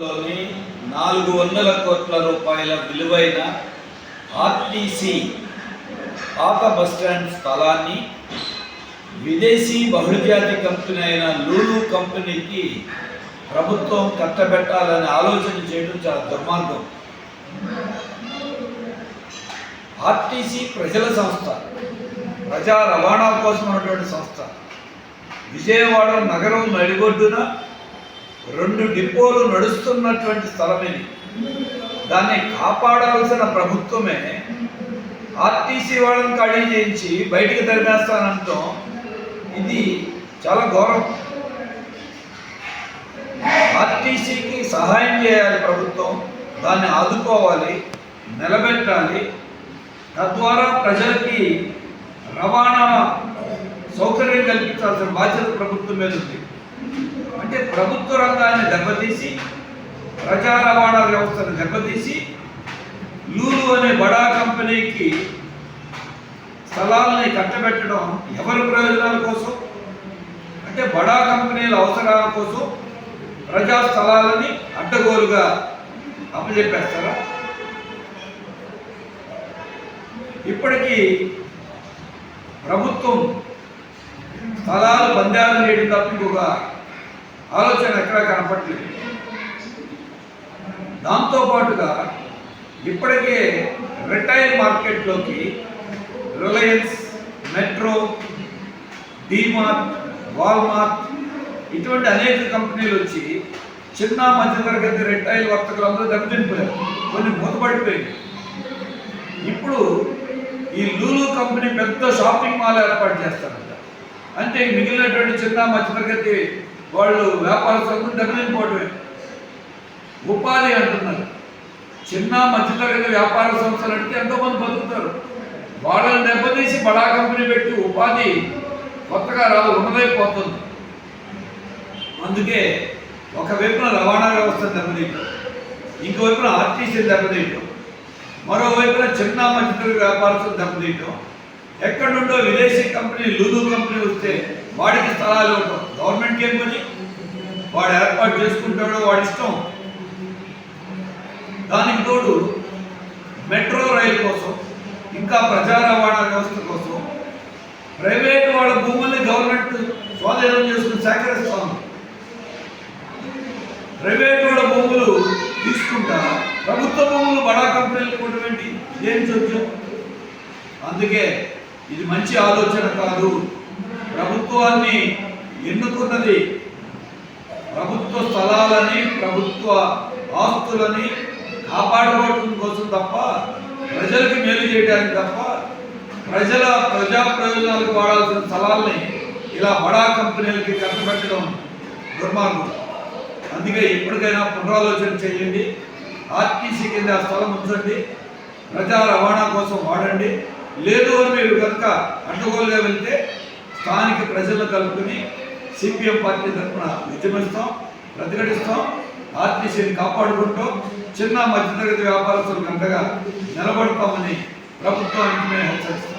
లోని నాలుగు వందల కోట్ల రూపాయల విలువైన ఆర్టీసీ పాత బస్టాండ్ స్థలాన్ని విదేశీ బహుళజాతి కంపెనీ అయిన లూలు కంపెనీకి ప్రభుత్వం కట్టబెట్టాలని ఆలోచన చేయడం చాలా దుర్మార్గం. ఆర్టీసీ ప్రజల సంస్థ ప్రజా రవాణా కోసం ఉన్నటువంటి సంస్థ. విజయవాడ నగరం నడిగొడ్డున రెండు డిపోలు నడుస్తున్నటువంటి స్థలం ఇది. దాన్ని కాపాడాల్సిన ప్రభుత్వమే ఆర్టీసీ వాళ్ళని ఖాళీ చేయించి బయటికి తరిమేస్తానంటాం. ఇది చాలా ఘోరం. ఆర్టీసీకి సహాయం చేయాలి ప్రభుత్వం. దాన్ని ఆదుకోవాలి నిలబెట్టాలి. తద్వారా ప్రజలకి రవాణా సౌకర్యం కల్పించాల్సిన బాధ్యత ప్రభుత్వం మీద ఉంది. అంటే ప్రభుత్వ రంగాన్ని దెబ్బతీసి ప్రజా రవాణా వ్యవస్థను దెబ్బతీసి లూలు అనే బడా కంపెనీకి స్థలాలని కట్టబెట్టడం ఎవరి ప్రయోజనాల కోసం? అంటే బడా కంపెనీల అవసరాల కోసం ప్రజా స్థలాలని అడ్డగోలుగా అప్పచెప్పేస్తారా? ఇప్పటికీ ప్రభుత్వం స్థలాలు పందాలు చేయడం తప్ప ఇంకొక ఆలోచన ఎక్కడా కనపట్లేదు దాంతోపాటుగా ఇప్పటికే రిటైల్ మార్కెట్లోకి రిలయన్స్ మెట్రో డీమార్ట్ వాల్మార్ట్ ఇటువంటి అనేక కంపెనీలు వచ్చి చిన్న మధ్యతరగతి రిటైల్ వర్తకులందరూ దెబ్బతినిపోయారు. కొన్ని మూతపడిపోయింది ఇప్పుడు ఈ లూలు కంపెనీ పెద్ద షాపింగ్ మాల్ ఏర్పాటు చేస్తారంట. అంటే మిగిలినటువంటి చిన్న మధ్యతరగతి వాళ్ళు వ్యాపారస్తులకు దెబ్బతినిపోవడమే ఉపాధి అంటున్నారు. చిన్న మధ్యతరగతి వ్యాపార సంస్థలు అంటే ఎంతోమంది బతుకుతారు. వాళ్ళని దెబ్బతీసి బడా కంపెనీ పెట్టి ఉపాధి కొత్తగా రాదు ఉన్నదైపోతుంది. అందుకే ఒకవైపున రవాణా వ్యవస్థ దెబ్బతీయటం ఇంకోవైపున ఆర్టీసీ దెబ్బతీయటం మరోవైపున చిన్న మధ్యతరగతి వ్యాపారస్తులు దెబ్బతీయటం ఎక్కడుండో విదేశీ కంపెనీ లూలు కంపెనీ వస్తే వాడికి స్థలాలు ఇవ్వటం. గవర్నమెంట్ ఏం పని? వాడు ఏర్పాటు చేసుకుంటాడో వాడి ఇష్టం. దానికి తోడు మెట్రో రైలు కోసం ఇంకా ప్రజా రవాణా వ్యవస్థ కోసం ప్రైవేట్ వాళ్ళ భూముల్ని గవర్నమెంట్ స్వాధీనం చేసుకుని సేకరిస్తాం ప్రైవేట్ వాళ్ళ భూములు తీసుకుంటా ప్రభుత్వ భూములు బడా కంపెనీలు కొట్టడం ఏం చూద్దాం అందుకే ఇది మంచి ఆలోచన కాదు. ప్రభుత్వాన్ని ఎన్నుకున్నది ప్రభుత్వ స్థలాలని ప్రభుత్వ ఆస్తులని కాపాడుకోవడం కోసం తప్ప ప్రజలకు మేలు చేయడానికి తప్ప ప్రజల ప్రజా ప్రయోజనాలకు వాడాల్సిన స్థలాల్ని ఇలా బడా కంపెనీలకి కట్టబెట్టడం దుర్మార్గం. అందుకే ఇప్పటికైనా పునరాలోచన చేయండి. ఆర్టీసీ కింద ఆ స్థలం ఉంచండి. ప్రజా రవాణా కోసం వాడండి. లేదు అని మీరు కనుక అడ్డగోలుగా వెళ్తే స్థానిక ప్రజలను కలుపుకొని సిపిఎం పార్టీ తరఫున ఉద్యమిస్తాం ప్రతిఘటిస్తాం ఆర్టీసీని కాపాడుకుంటూ చిన్న మధ్యతరగతి వ్యాపారస్తులు అంతగా నిలబడతామని ప్రభుత్వానికి మేము హెచ్చరిస్తాం